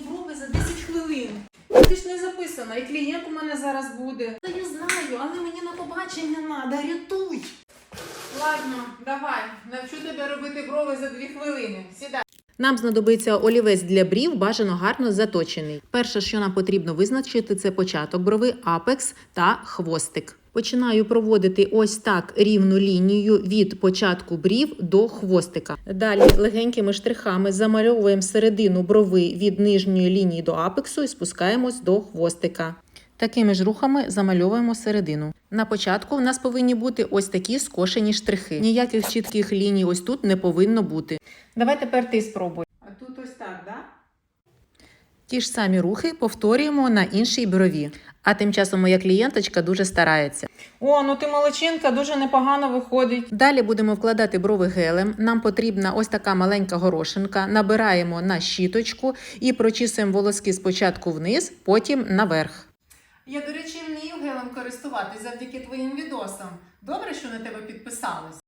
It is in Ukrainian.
брови за 10 хвилин. Ти ж не записана, і клієнт у мене зараз буде. Та я знаю, але мені на побачення треба, рятуй. Ладно, давай, навчу тебе робити брови за 2 хвилини. Сідай. Нам знадобиться олівець для брів, бажано гарно заточений. Перше, що нам потрібно визначити, це початок брови, апекс та хвостик. Починаю проводити ось так рівну лінію від початку брів до хвостика. Далі легенькими штрихами замальовуємо середину брови від нижньої лінії до апексу і спускаємось до хвостика. Такими ж рухами замальовуємо середину. На початку в нас повинні бути ось такі скошені штрихи. Ніяких чітких ліній ось тут не повинно бути. Давай тепер ти спробуй. А тут ось так, да? Ті ж самі рухи повторюємо на іншій брові. А тим часом моя клієнточка дуже старається. О, ну ти молодчинка, дуже непогано виходить. Далі будемо вкладати брови гелем. Нам потрібна ось така маленька горошинка. Набираємо на щіточку і прочісуємо волоски спочатку вниз, потім наверх. Я, до речі, вмію гелем користуватись завдяки твоїм відосам. Добре, що на тебе підписалась.